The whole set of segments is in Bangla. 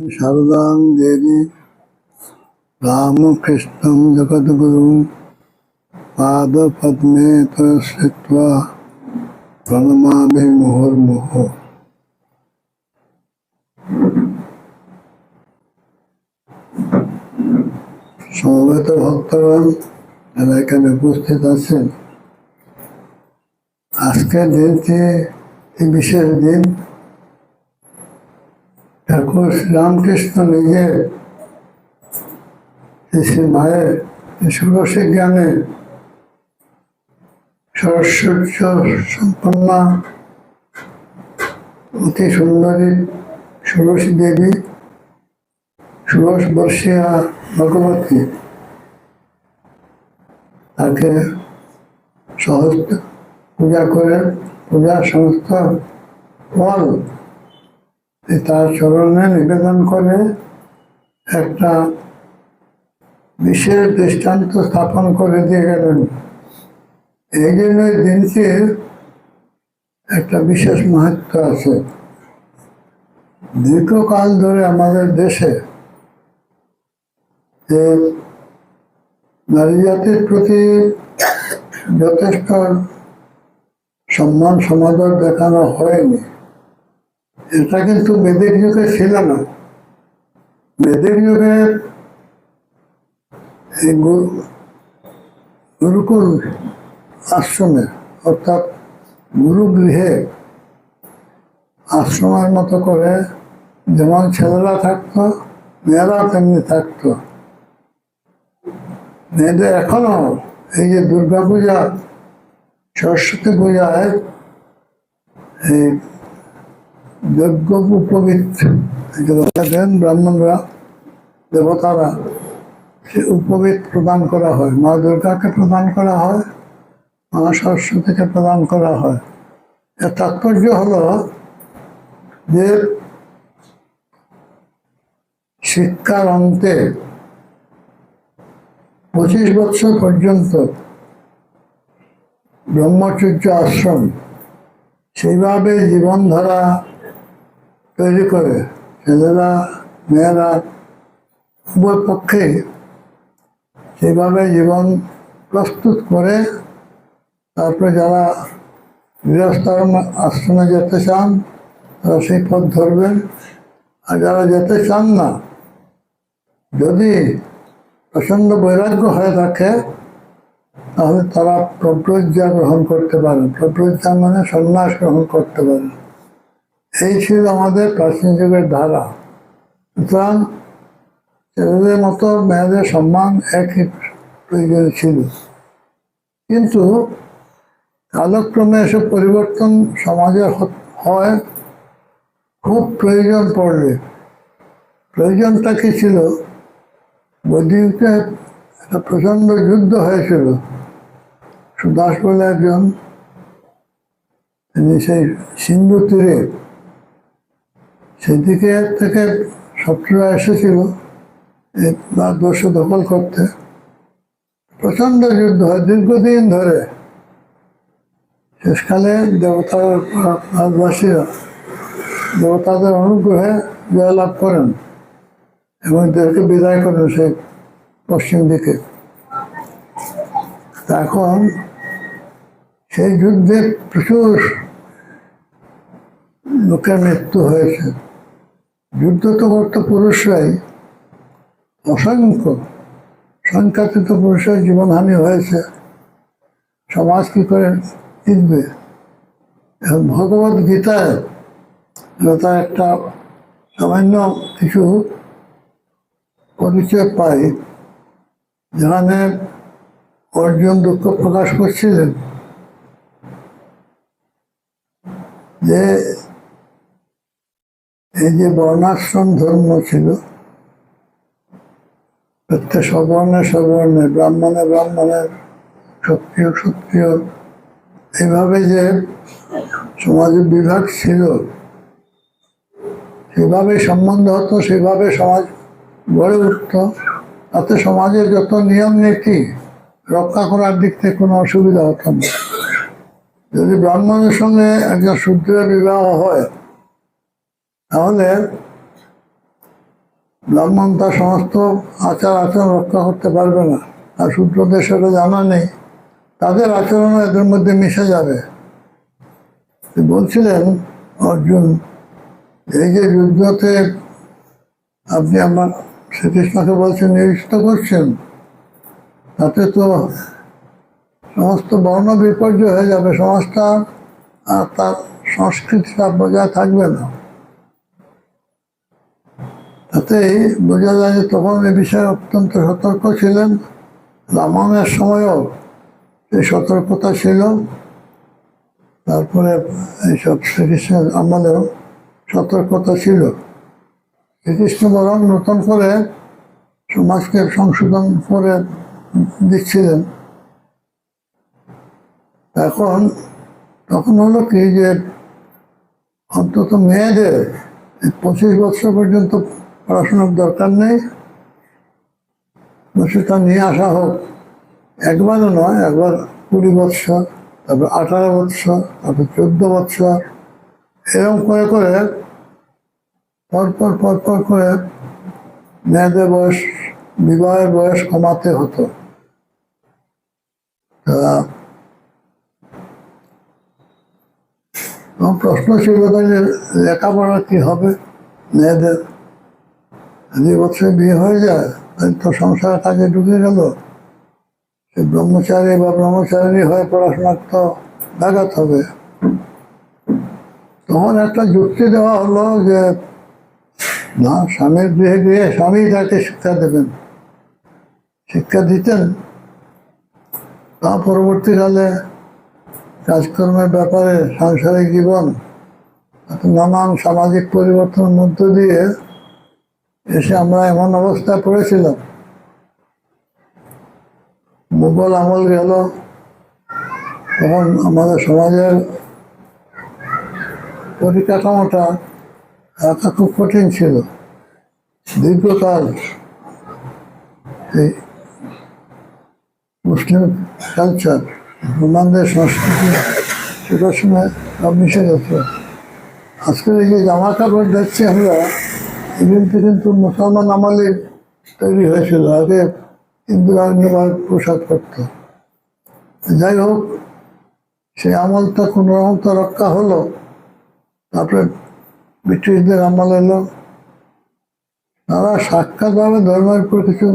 शारदां देवी रामकृष्णं जगद्गुरुं पादपद्मे स्थित्वा प्रणमामि मुहुर्मुहुः সমবেত ভক্তগণ যারা এখানে উপস্থিত আছেন আজকের দিনটি একটি বিশেষ দিন ঠাকুর রামকৃষ্ণ নিজে শ্রী মায়ের ষোড়শী জ্ঞানে সরস্বর্য সম্পন্ন অতি সুন্দরী ষোড়শী দেবী ষোড়শ বর্ষীয়া ভগবতী। তাকে সহজ পূজা করে পূজার সমস্ত ফল তার চরণে নিবেদন করে একটা বিশেষ দৃষ্টান্ত স্থাপন করে দিয়ে গেলেন। এই জন্য দিনটির একটা বিশেষ মাহাত্ম আছে। দীর্ঘকাল ধরে আমাদের দেশে যে নারী জাতির প্রতি যথেষ্ট সম্মান সমাদর দেখানো হয়নি। এটা কিন্তু বেদের যুগে ছিল না। বেদের যুগে গুরুকুল আশ্রমে, অর্থাৎ গুরুগৃহে আশ্রমের মতো করে যেমন ছেলেরা থাকতো, মেয়েরা তেমনি থাকতো। মেয়েদের এখনও এই যে দুর্গা পূজা সরস্বতী পূজায় এই যজ্ঞ দেন ব্রাহ্মণরা, দেবতারা, সে উপবিত প্রদান করা হয়। মা দুর্গাকে প্রদান করা হয়, মা সরস্বতীকে প্রদান করা হয়। এর তাৎপর্য হল যে শিক্ষার অন্তে পঁচিশ বছর পর্যন্ত ব্রহ্মচর্য আশ্রম, সেইভাবে জীবনধারা তৈরি করে ছেলেরা মেয়েরা উভয় পক্ষে সেইভাবে জীবন প্রস্তুত করে তারপরে যারা গৃহস্থাশ্রম আশ্রমে যেতে চান, তারা সেই পথ ধরবেন। আর যারা যেতে চান না, যদি প্রচণ্ড বৈরাগ্য হয়ে থাকে, তাহলে তারা প্রব্রজ্জা গ্রহণ করতে পারেন। প্রব্রজ্জা মানে সন্ন্যাস গ্রহণ করতে পারেন। এই ছিল আমাদের প্রাচীন যুগের ধারা। সুতরাং ছেলেদের মতো মেয়েদের সম্মান একই প্রয়োজন ছিল। কিন্তু কালক্রমে এসব পরিবর্তন সমাজে হয়, খুব প্রয়োজন পড়লে। প্রয়োজনটা কি ছিল? বৈদিকে একটা প্রচণ্ড যুদ্ধ হয়েছিল। সুদাস বলে একজন, তিনি সেই সিন্ধু তীরে সেদিকে থেকে শত্রুরা এসেছিল এই দস্যু দখল করতে। প্রচণ্ড যুদ্ধ হয়। দীর্ঘদিন ধরে শেষকালে দেবতা ভারতবাসীরা দেবতাদের অনুগ্রহে জয়লাভ করেন এবং এদেরকে বিদায় করেন সে পশ্চিম দিকে। এখন সেই যুদ্ধে প্রচুর লোকের মৃত্যু হয়েছে। যুদ্ধ তো করতো পুরুষরাই অসংখ্য সংখ্যাতীত পুরুষের জীবনহানি হয়েছে। সমাজ কি করে জিতবে? এখন ভগবত গীতায় তার একটা সামান্য কিছু পরিচয় পাই, যেখানে অর্জুন দুঃখ প্রকাশ করছিলেন যে এই যে বর্ণাশ্রম ধর্ম ছিল, প্রত্যেক সবর্ণে সবর্ণে, ব্রাহ্মণে ব্রাহ্মণের ক্ষত্রিয় ক্ষত্রিয় এইভাবে যে সমাজের বিভাগ ছিল সেভাবে সম্বন্ধ হতো, সেভাবে সমাজ গড়ে উঠত। তাতে সমাজের যত নিয়ম নীতি রক্ষা করার দিক থেকে কোনো অসুবিধা হতো না। যদি ব্রাহ্মণের সঙ্গে একজন শূদ্রের বিবাহ হয় তাহলে ব্রাহ্মণ তার সমস্ত আচার আচরণ রক্ষা করতে পারবে না। আর শূদ্রদের সেটা জানা নেই। তাদের আচরণ এদের মধ্যে মিশে যাবে। বলছিলেন অর্জুন, এই যে যুদ্ধতে আপনি আমার শ্রীকৃষ্ণকে বলছেন, নিরীক্ষিত করছেন, তাতে তো সমস্ত বর্ণ বিপর্যয় হয়ে যাবে। সমাজটা আর তার সংস্কৃতিটা বজায় থাকবে না। তাতেই বোঝা যায় যে তখন এ বিষয়ে অত্যন্ত সতর্ক ছিলেন। রামায়ণের সময়ও সেই সতর্কতা ছিল। তারপরে এইসব শ্রীকৃষ্ণের আমলেও সতর্কতা ছিল। শ্রীকৃষ্ণ বরং নতুন করে সমাজকে সংশোধন করে দিচ্ছিলেন। এখন তখন হলো কি যে অন্তত মেয়েদের পঁচিশ বছর পর্যন্ত পড়াশোনার দরকার নেই। সেটা নিয়ে আসা হোক। একবারও নয়, একবার কুড়ি বৎসর, তারপর আঠারো বৎসর, তারপর চোদ্দ বৎসর এরকম করে করে পরপর পরপর করে মেয়েদের বয়স, বিবাহের বয়স কমাতে হতো। প্রশ্ন ছিল যে লেখাপড়া কি হবে মেয়েদের? যে বছর বিয়ে হয়ে যায় তো সংসার কাজে ঢুকে গেল। সে ব্রহ্মচারী বা ব্রহ্মচারী হয়ে পড়াশোনা তো ব্যাঘাত হবে। তখন একটা যুক্তি দেওয়া হলো যে, না, স্বামীর গৃহে গিয়ে স্বামী তাকে শিক্ষা দেবেন। শিক্ষা দিতেন। তা পরবর্তীকালে কাজকর্মের ব্যাপারে সাংসারিক জীবন, নানান সামাজিক পরিবর্তনের মধ্য দিয়ে এসে আমরা এমন অবস্থায় পড়েছিলাম মুঘল আমল গেল তখন আমাদের সমাজের পরিকাঠামোটা রাখা খুব কঠিন ছিল। দীর্ঘকাল এই মুসলিম কালচার রোমানদের সংস্কৃতি, সেটার সময় সব মিশে গেছে। আজকে এই যে জামা কাপড় দেখছি আমরা এগুলিতে কিন্তু মুসলমান আমলে তৈরি হয়েছিল, আগে ইন্দিরা নেবার পোশাক করত। যাই হোক, সেই আমলটা কোনো রকম তো রক্ষা হলো, তারপরে ব্রিটিশদের আমল এলো। তারা সাক্ষাৎভাবে ধর্মের উপর কিছু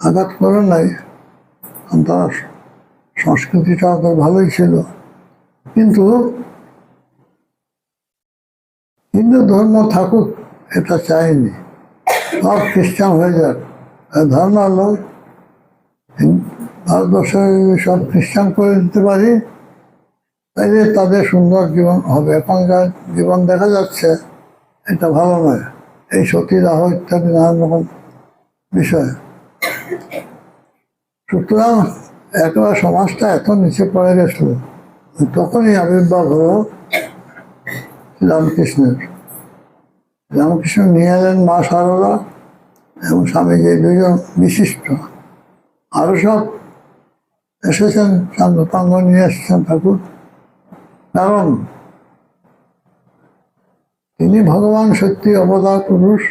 আঘাত করে নাই তারা সংস্কৃতিটা ওদের ভালোই ছিল। কিন্তু হিন্দু ধর্ম থাকুক এটা চাইনি। সব খ্রিস্টান হয়ে যাক। আর ধর্ম হলো হিন- ভারতবর্ষে সব খ্রিস্টান করে দিতে পারি, তাইলে তাদের সুন্দর জীবন হবে। এখন যা জীবন দেখা যাচ্ছে, এটা ভালো নয়। এই সতীদাহ ইত্যাদি নানান রকম বিষয়। সুতরাং একেবারে সমাজটা এত নিচে পড়ে গেছিল তখনই আবির্ভাব হলো রামকৃষ্ণের। রামকৃষ্ণ নিয়ে এলেন মা সারদা এবং স্বামীজি দুজন বিশিষ্ট। আরও সব এসেছেন চান্দ্রপাঙ্গ নিয়ে এসেছেন ঠাকুর। কারণ তিনি ভগবান সত্যি অবতার পুরুষ।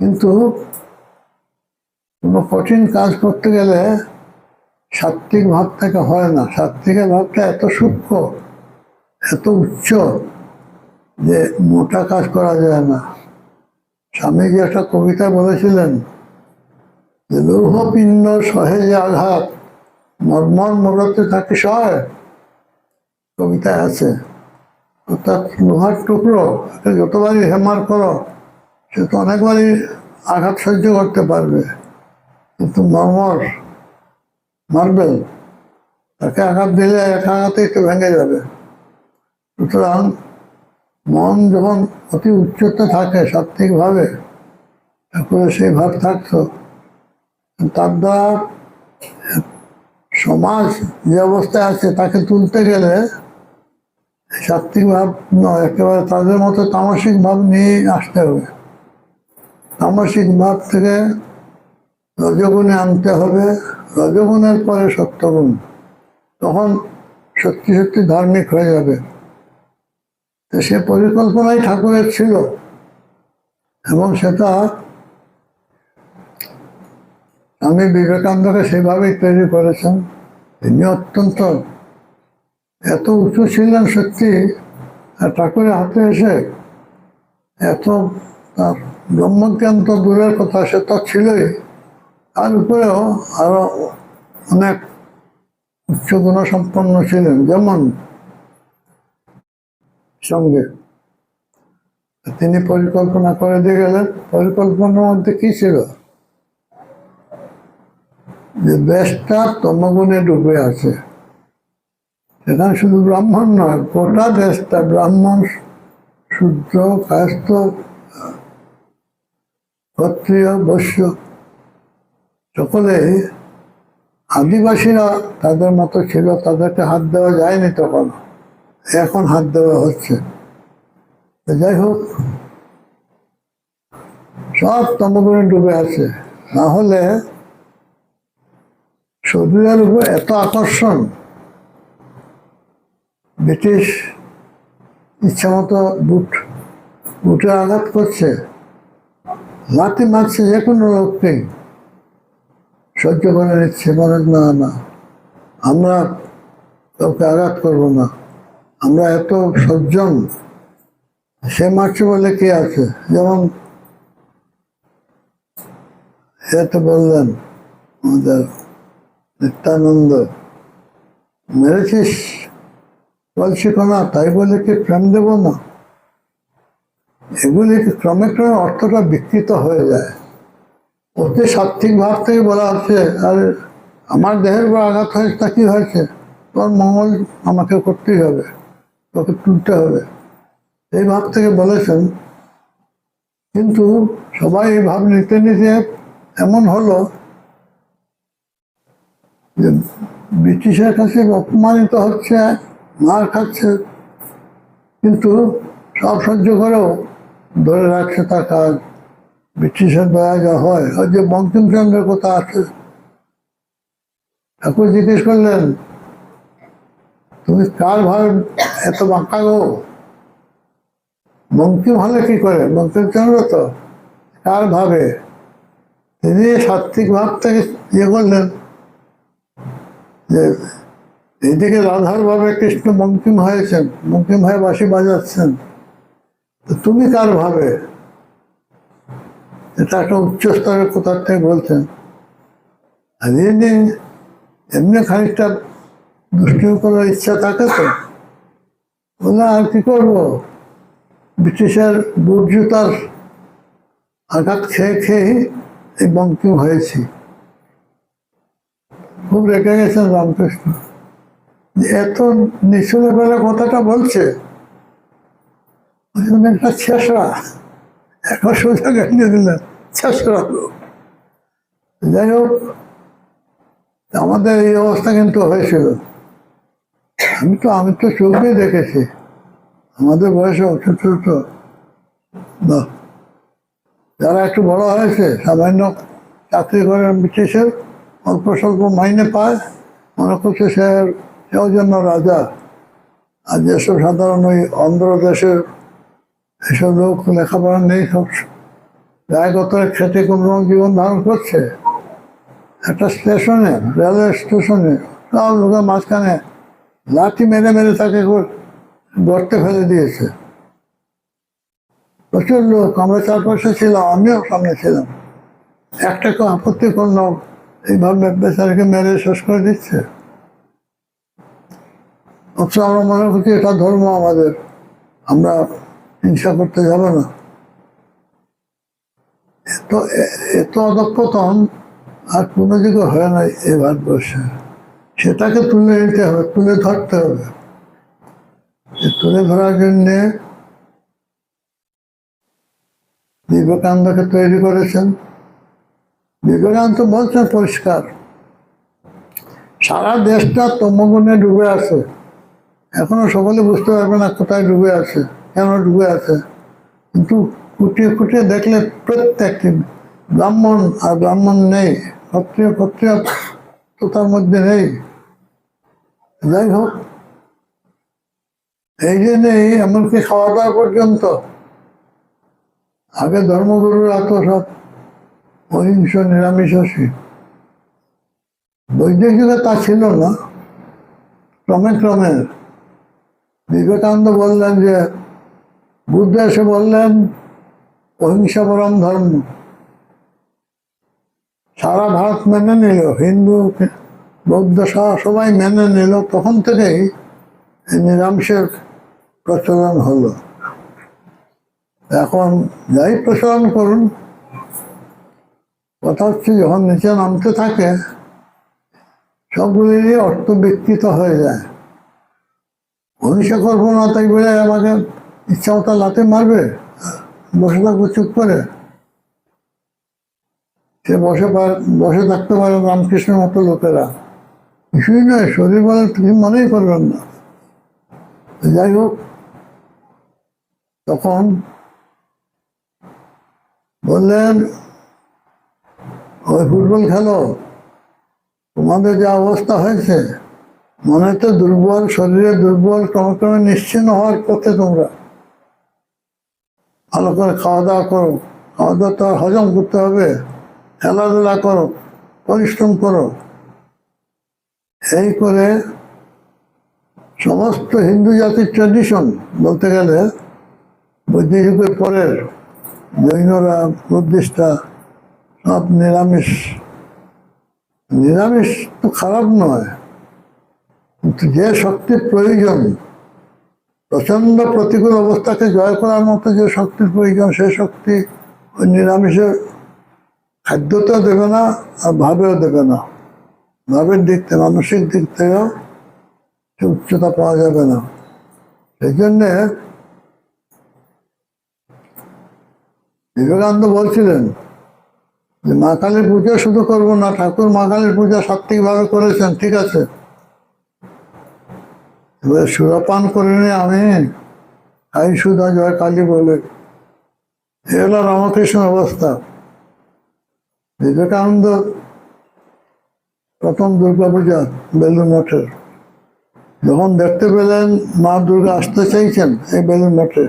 কিন্তু কোনো কঠিন কাজ করতে গেলে সাত্বিক ভাব থেকে হয় না। সাত্বিকের ভাবটা এত সূক্ষ্ম, এত উচ্চ যে মোটা কাজ করা যায় না। স্বামীজি একটা কবিতা বলেছিলেন, যে লৌহপিণ্ড সহে যে আঘাত, মর্মর মরতে থাকে সয় কবিতায় আছে, অর্থাৎ লোহার টুকরো যতবারই হেমার করো, সে তো অনেকবারই আঘাত সহ্য করতে পারবে। কিন্তু মর্মর, মার্বেল, তাকে আঘাত দিলে এক আঘাতে একটু ভেঙে যাবে। সুতরাং মন যখন অতি উচ্চতে থাকে সাত্বিকভাবে তারপরে সেই ভাব থাকতো। তার দ্বারা সমাজ যে অবস্থায় আছে তাকে তুলতে গেলে সাত্বিক ভাব নয়, একেবারে তাদের মতো তামাসিক ভাব নিয়ে আসতে হবে। তামাসিক ভাব থেকে রজগুণে আনতে হবে। রজগুণের পরে সত্যগুণ। তখন সত্যি সত্যি ধার্মিক হয়ে যাবে। সে পরিকল্পনাই ঠাকুরের ছিল। এবং সেটা আমি বিবেকানন্দকে সেভাবেই তৈরি করেছেন। তিনি অত্যন্ত, এত উঁচু ছিলেন সত্যি, আর ঠাকুরের হাতে এসে এত ব্রহ্মজ্ঞান তো দূরের কথা, সে তো ছিলই। তার উপরেও আরও অনেক উচ্চ গুণসম্পন্ন ছিলেন। যেমন সঙ্গে। তিনি পরিকল্পনা করে দিয়ে গেলেন পরিকল্পনার মধ্যে কি ছিল? যে দেশটা তমগুণে ডুবে আছে। সেখানে শুধু ব্রাহ্মণ নয়, গোটা দেশটা ব্রাহ্মণ শুদ্ধ কায়স্থ, ক্ষত্রিয়, বৈশ্য, সকলেই আদিবাসীরা তাদের মতো ছিল, তাদেরকে হাত দেওয়া যায়নি তখন এখন হাত দেওয়া হচ্ছে। যাই হোক, সব তমগুণে ডুবে আছে। না হলে শরীরের উপর এত আকর্ষণ, ব্রিটিশ ইচ্ছা মতো বুট, বুটে আঘাত করছে, লাথি মারছে যে কোনো লোককে, সহ্য করে নিচ্ছে মানে না না। আমরা কাউকে আঘাত করব না। আমরা এত সজ্জন, সে মারছে বলে কে আছে? যেমন এতে বললেন, আমাদের নিত্যানন্দ, মেরেছিস? বলছি না তাই বলে কি প্রেম দেব না? এগুলি ক্রমে ক্রমে অর্থটা বিকৃত হয়ে যায়। অতি সাত্বিক ভাব থেকে বলা হচ্ছে, আর, আমার দেহের উপর আঘাত হয়েছে, তা কি হয়েছে? তোর মঙ্গল আমাকে করতেই হবে। তোকে তুলতে হবে। এই ভাব থেকে বলেছেন। কিন্তু সবাই এই ভাব নিতে নিতে এমন হলো যে ব্রিটিশের কাছে অপমানিত হচ্ছে, মার খাচ্ছে। কিন্তু সব সহ্য করেও ধরে রাখছে তার কাজ। ব্রিটিশের দয়া যা হয়। ওই যে বঙ্কিমচন্দ্রের কথা আছে, ঠাকুর জিজ্ঞেস করলেন, তুমি কার ভাবে এত বাঁকা গো। বঙ্কিম হলে কি করে? বঙ্কিমচন্দ্র তো। কার ভাবে? তিনি সাত্বিক ভাব থেকে ইয়ে করলেন। যে এইদিকে রাধার ভাবে কৃষ্ণ বঙ্কিম হয়েছেন বঙ্কিম হয়ে বাসি বাজাচ্ছেন। তো তুমি কার ভাবে? এটা একটা উচ্চ স্তরের কোথার থেকে বলছেন। আর এমনি খানিকটা দুষ্টি করার ইচ্ছা থাকে তো। বলে আর কি করব? ব্রিটিশের বুট জুতার আঘাত খেয়ে খেয়ে এই বঙ্কিম হয়েছি। খুব রেখে গেছেন রামকৃষ্ণ। এত নিচু লেভেলের কথাটা বলছে। একটা এখন সোজা গাড়িয়ে দিলেন, ছেঁচড়া যাই হোক, আমাদের এই অবস্থা কিন্তু হয়েছিল। আমি তো আমি তো চোখেই দেখেছি। আমাদের বয়সে ছোট যারা একটু বড় হয়েছে, সামান্য চাকরি করে ব্রিটিশের অল্প স্বল্প মাইনে পায়, মনে করছে সে, সেও জন্য রাজা। আর যেসব সাধারণ ওই অন্ধ্র দেশের এসব লোক লেখাপড়া নেই, সব গায়গত খেটে কোনো জীবন ধারণ করছে। একটা স্টেশনে, রেলওয়ে স্টেশনে, সব লোকের মাঝখানে লাঠি মেরে মেরে তাকে গর- গর্তে ফেলে দিয়েছে। প্রচুর লোক, আমরা চারপাশে ছিলাম, আমিও সামনে ছিলাম। একটা কেউ আপত্তি করলাম এইভাবে বেচারাকে মেরে শেষ করে দিচ্ছে। অথচ আমরা মনে করছি এটা ধর্ম আমাদের, আমরা হিংসা করতে যাব না। এত এত অধপতন আর কোনো দিকে হয় না এই ভারতবর্ষে। সেটাকে তুলে নিতে হবে, তুলে ধরতে হবে। তুলে ধরার জন্যে বিবেকানন্দকে তৈরি করেছেন। বিবেকানন্দ বলছেন পরিষ্কার, সারা দেশটা তমগুণে ডুবে আছে। এখনও সকলে বুঝতে পারবে না কোথায় ডুবে আছে, কেন ডুবে আছে। কিন্তু খুঁটিয়ে খুঁটিয়ে দেখলে প্রত্যেকটি ব্রাহ্মণ আর ব্রাহ্মণ নেই, ক্ষত্রিয় ক্ষত্রিয় তো তার মধ্যে নেই। যাই হোক, এই জন্যেই এমনকি খাওয়া দাওয়া পর্যন্ত আগে ধর্মগুরুরা তো সব অহিংস নিরামিষাসী যুগে তা ছিল না। ক্রমে ক্রমে বিবেকানন্দ বললেন যে, বুদ্ধ এসে বললেন অহিংসা পরম ধর্ম। সারা ভারত মেনে নিল, হিন্দু, বৌদ্ধ সহ সবাই মেনে নিল, তখন থেকেই নিরামিষের প্রচলন হলো। এখন যাই প্রচলন করুন, কথা হচ্ছে যখন নিচে নামতে থাকে, সবগুলিরই অর্থ বিকৃত হয়ে যায়। অহিংসা করব না তাই বলে আমাকে ইচ্ছা মতো লাতে মারবে, বসে থাকব চুপ করে। সে বসে পার- বসে থাকতে পারে রামকৃষ্ণের মতো লোকেরা। কিছুই নয়, শরীর বলে তুমি মনেই করবেন না। যাই হোক, তখন বললেন, ওই ফুটবল খেলো, তোমাদের যা অবস্থা হয়েছে, মনে তো দুর্বল, শরীরে দুর্বল ক্রমে ক্রমে নিশ্চিন্ন হওয়ার পথে তোমরা। ভালো করে খাওয়া দাওয়া করো। খাওয়া দাওয়া তো হজম করতে হবে। খেলাধুলা করো, পরিশ্রম করো। এই করে সমস্ত হিন্দু জাতির ট্র্যাডিশন বলতে গেলে বৈদিক যুগের পরের জৈনরা বুদ্ধিস্টরা সব নিরামিষ। নিরামিষ তো খারাপ নয়, কিন্তু যে শক্তির প্রয়োজন প্রচণ্ড প্রতিকূল অবস্থাকে জয় করার মতো যে শক্তির প্রয়োজন, সেই শক্তি ওই নিরামিষের খাদ্যতেও দেবে না, আর ভাবেও দেবে না। ভাবের দিক থেকে, মানসিক দিক থেকেও উচ্চতা পাওয়া যাবে না। সেই জন্যে বিবেকানন্দ বলছিলেন যে, মা কালীর পূজা শুধু করব না, ঠাকুর মা কালীর পূজা সাত্বিকভাবে করেছেন, ঠিক আছে। এবার সুরপান করে নি আমি আই সুধা জয় কালী বলে। এ হলো রামকৃষ্ণ অবস্থা। বিবেকানন্দ প্রথম দুর্গা পূজা বেলুন মঠের যখন দেখতে পেলেন মা দুর্গা আসতে চাইছেন এই বেলুন মঠে,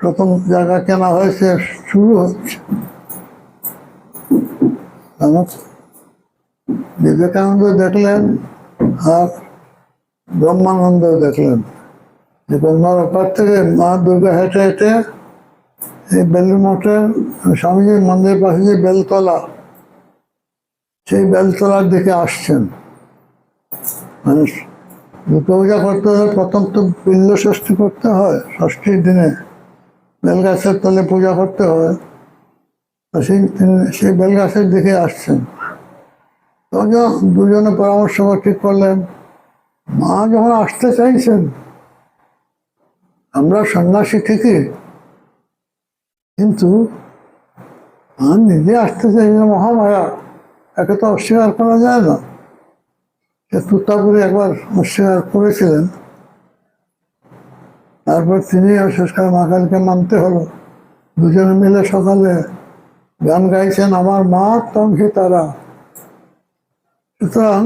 প্রথম জায়গা কেনা হয়েছে, শুরু হচ্ছে। বিবেকানন্দ দেখলেন আর ব্রহ্মানন্দ দেখলেন। যে ব্রহ্মার ওপার থেকে মা দুর্গা হেঁটে হেঁটে এই বেলুর মঠের স্বামীজির মন্দিরের পাশে যে বেলতলা, সেই বেলতলার দিকে আসছেন। মানে দুর্গা পূজা করতে হলে প্রথম তো বিল্ল ষষ্ঠী করতে হয়, ষষ্ঠীর দিনে বেলগাছের তলে পূজা করতে হয়। সেই সেই বেলগাছের দিকে আসছেন। তখন দুজনে পরামর্শ ঠিক করলেন, মা যখন আসতে চাইছেন, আমরা সন্ন্যাসী ঠিকই কিন্তু মা নিজে আসতে চাই যে মহামায়া, একে তো অস্বীকার করা যায় না। সে তুতাপুরে একবার অস্বীকার করেছিলেন। তারপর তিনি শেষকার মা কালীকে মানতে হলো। দুজনে মিলে সকালে গান গাইছেন, আমার মা তঙ্কি তারা। সুতরাং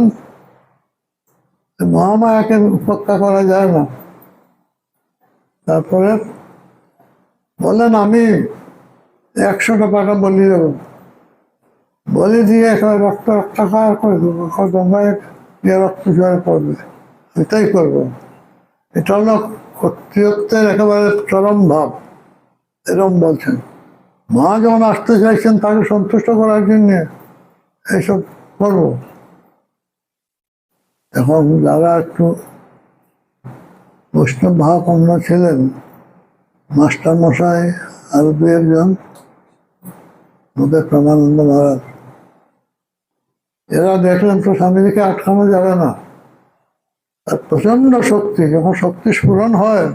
মহামায়াকে উপেক্ষা করা যায় না। তারপরে বললেন, আমি একশোটা টাকা বলি দেবো। বলি দিয়ে একেবারে রক্ত রক্তাকার করে দেবো। গঙ্গায় গিয়ে রক্ত জয় করবে এটাই করব। এটা হলো কর্তৃত্বের একেবারে চরম ভাব। এরম বলছেন। মা যখন আসতে চাইছেন তাকে সন্তুষ্ট করার জন্য এইসব করব। এখন যারা একটু বৈষ্ণব ভাবাপন্ন ছিলেন মাস্টার মশাই আরও দু একজন ওদের প্রমানন্দ মহারাজ। এরা দেখলেন তো স্বামীজিকে আটকানো যাবে না। আর প্রচণ্ড শক্তি, যখন শক্তি স্ফুরণ হয়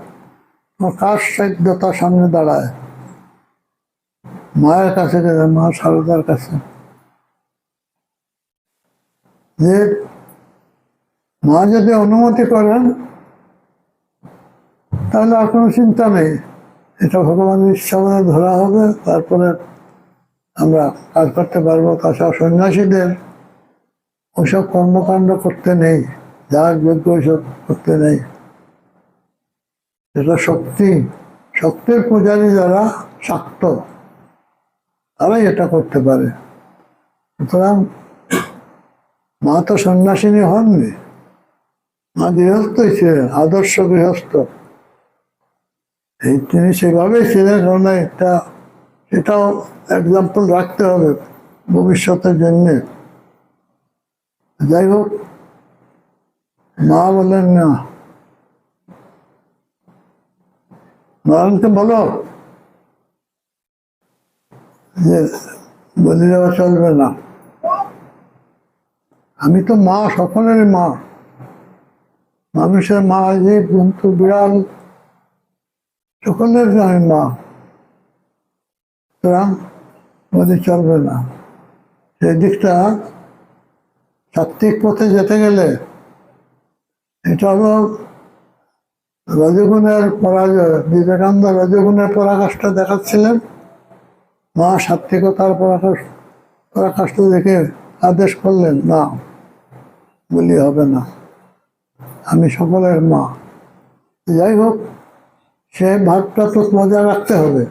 কার সাধ্য তার সামনে দাঁড়ায়? মায়ের কাছে গেলে, মা সারদার কাছে। যে মা যদি অনুমতি করেন, তাহলে আর কোনো চিন্তা নেই। এটা ভগবানের ইচ্ছা মনে ধরা হবে, তারপরে আমরা কাজ করতে পারব, তাছাড়া সন্ন্যাসীদের ওইসব কর্মকাণ্ড করতে নেই, যার যোগ্য ওইসব করতে নেই। সেটা শক্তি, শক্তির পূজারী যারা শাক্ত, তারাই এটা করতে পারে। সুতরাং মা তো সন্ন্যাসিনী হননি, মা গৃহস্থই ছিলেন, আদর্শ গৃহস্থ। এই তিনি সেভাবেই ছিলেন কারণ এটা এটাও এক্সাম্পল রাখতে হবে ভবিষ্যতের জন্যে। যাই হোক, মা বলেন না। নারায়ণকে বলো যে বলি দেওয়া চলবে না। আমি তো মা, সকলেরই মা। মানুষের মা জীব জন্তু, বিড়াল সকলের আমি মা। সুতরাং বলি চলবে না। সেই দিকটা সাত্বিক পথে যেতে গেলে এটা হলো রজগুণের পরাজয়। বিবেকানন্দ রজগুণের পরাকাষ্ঠা দেখাচ্ছিলেন। মা সাত্বিকতার পরাকাশ পরাকাষ্ঠ দেখে আদেশ করলেন, না, বলি হবে না। আমি সকলের মা। যাই হোক, সে ভাবটা তো মজা রাখতে হবে।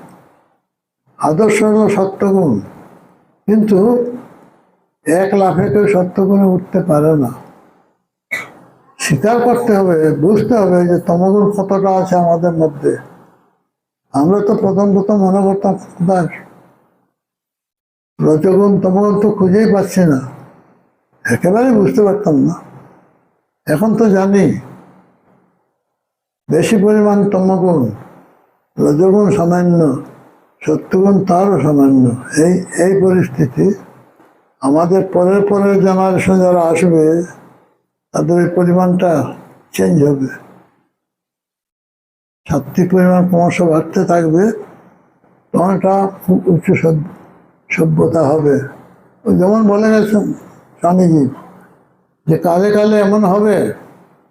আদর্শ হলো সত্যগুণ। কিন্তু এক লাফে কেউ সত্যগুণে উঠতে পারে না। স্বীকার করতে হবে, বুঝতে হবে যে তমগুণ কতটা আছে আমাদের মধ্যে। আমরা তো প্রথম প্রথম মনে করতাম কোথায় রজগুণ, তমগুণ তো খুঁজেই পাচ্ছি না। একেবারেই বুঝতে পারতাম না। এখন তো জানি, বেশি পরিমাণ তমগুণ, রজগুণ সামান্য। সত্যগুণ তারও সামান্য। এই এই পরিস্থিতি আমাদের পরের পরের জেনারেশন যারা আসবে, তাদের এই পরিমাণটা চেঞ্জ হবে। সাত্বিক পরিমাণ ক্রমশ বাড়তে থাকবে তখন খুব উচ্চ সভ্যতা হবে। যেমন বলে গেছেন স্বামীজি, যে কালে কালে এমন হবে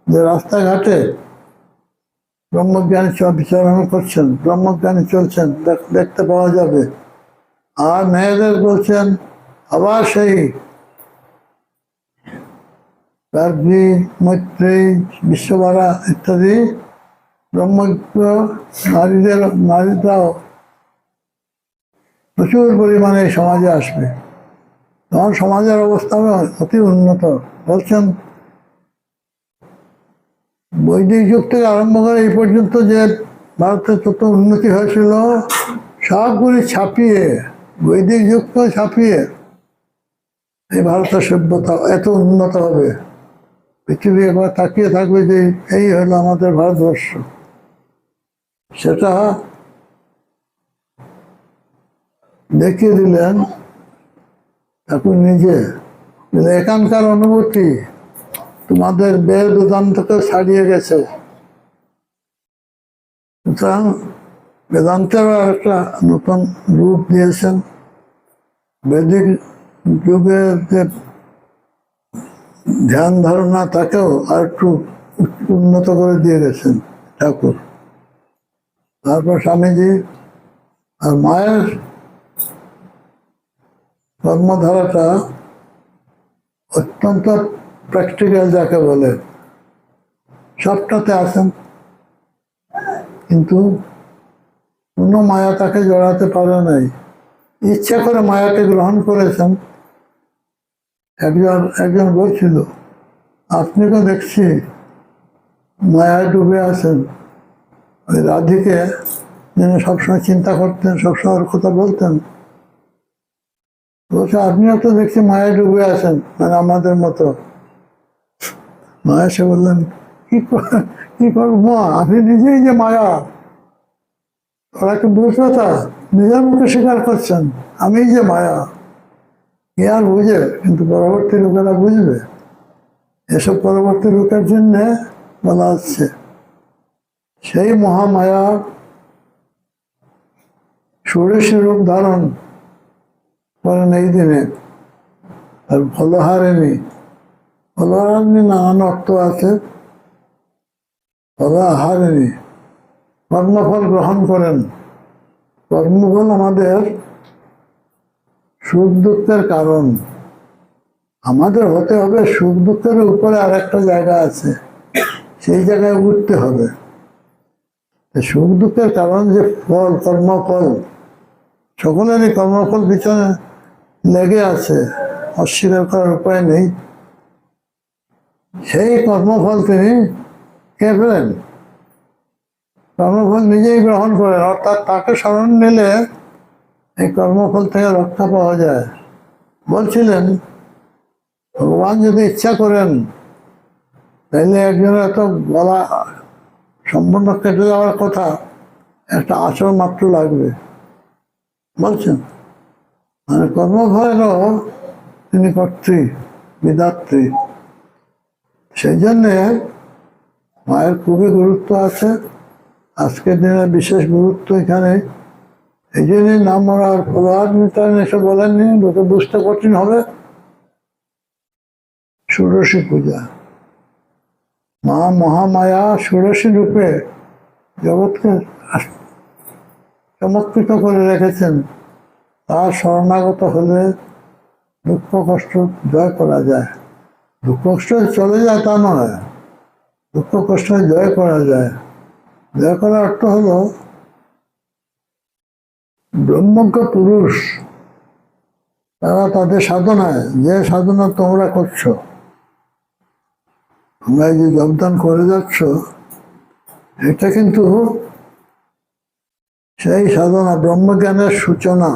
যে রাস্তাঘাটে ব্রহ্মজ্ঞানী বিচরণ করছেন, ব্রহ্মজ্ঞানী চলছেন দেখতে পাওয়া যাবে। আর মেয়েদের বলছেন, আবার সেই গার্গী মৈত্রী বিশ্বভারা ইত্যাদি ব্রহ্মজ্ঞ নারীদের নারীরাও প্রচুর পরিমাণে সমাজে আসবে। তখন সমাজের অবস্থা অতি উন্নত। বলছেন বৈদিক যুগ থেকে আরম্ভ করে এই পর্যন্ত যে ভারতের তত উন্নতি হয়েছিল, সবগুলি ছাপিয়ে, বৈদিক যুগকে ছাপিয়ে এই ভারতের সভ্যতা এত উন্নত হবে। পৃথিবী একবার তাকিয়ে থাকবে যে এই হলো আমাদের ভারতবর্ষ। সেটা দেখিয়ে দিলেন ঠাকুর নিজে। এখানকার অনুভূতি তোমাদের বেদ বেদান্তকে ছাড়িয়ে গেছে। সুতরাং বেদান্তেরও একটা নতুন রূপ দিয়েছেন। বৈদিক যুগে যে ধ্যান ধারণা, তাকেও আর একটু উন্নত করে দিয়ে গেছেন ঠাকুর। তারপর স্বামীজি আর মায়ের কর্মধারাটা অত্যন্ত প্র্যাকটিক্যাল যাকে বলে। সবটাতে আছেন। কিন্তু কোনো মায়া তাকে জড়াতে পারে নাই। ইচ্ছা করে মায়াকে গ্রহণ করেছেন। একজন একজন বলছিল আপনি তো দেখছি মায়ায় ডুবে আছেন। ওই রাধিকে যিনি সবসময় চিন্তা করতেন, সবসময় ওর কথা বলতেন, বলছে, আপনিও তো দেখছি মায়ায় ডুবে আছেন মানে আমাদের মতো। মা এসে বললেন, কি কি করব মা? আপনি নিজেই যে মায়া। ওরা কি বুঝবে তা নিজের মুখে স্বীকার করছেন। আমি যে মায়া। কে আর বুঝে, কিন্তু পরবর্তী লোকেরা বুঝবে। এসব পরবর্তী লোকের জন্যে বলা হচ্ছে, সেই মহামায়া ষোড়শী রূপ ধারণ করেন এই দিনে। আর ফলহারিণী ফলহারিণী নানান অর্থ আছে ফলহারিণী কর্মফল গ্রহণ করেন কর্মফল আমাদের সুখ দুঃখের কারণ আমাদের হতে হবে সুখ দুঃখের উপরে আর একটা জায়গা আছে সেই জায়গায় উঠতে হবে সুখ দুঃখের কারণ যে ফল কর্মফল সকলেরই কর্মফল পিছনে লেগে আছে অস্বীকার করার উপায় নেই সেই কর্মফল তিনি কে পেলেন? কর্মফল নিজেই গ্রহণ করেন, অর্থাৎ তাকে স্মরণ নিলে এই কর্মফল থেকে রক্ষা পাওয়া যায়। বলছিলেন, ভগবান যদি ইচ্ছা করেন তাহলে একজনের এত গলা সম্পূর্ণ কেটে যাওয়ার কথা, একটা আচরণ মাত্র লাগবে। বলছেন মানে কর্মফলেরও তিনি কর্ত্রী বিদাত্রী। সেই জন্যে মায়ের খুবই গুরুত্ব আছে। আজকের দিনে বিশেষ গুরুত্ব এখানে। এই জন্যই নাম আর মিত্রান এসে বলেননি, লোকে বুঝতে কঠিন হবে। ষোড়শী পূজা। মা মহামায়া ষোড়শী রূপে জগৎকে চমৎকৃত করে রেখেছেন। তার শরণাগত হলে দুঃখ কষ্ট জয় করা যায়। দুঃখ কষ্ট চলে যায় তা নয়। দুঃখ কষ্ট জয় করা যায়। জয় করার অর্থ হলো, ব্রহ্মজ্ঞ পুরুষ, তারা তাদের সাধনায়, যে সাধনা তোমরা করছ, তোমরা যে যোগদান করে যাচ্ছ, এটা কিন্তু সেই সাধনা ব্রহ্মজ্ঞানের সূচনা।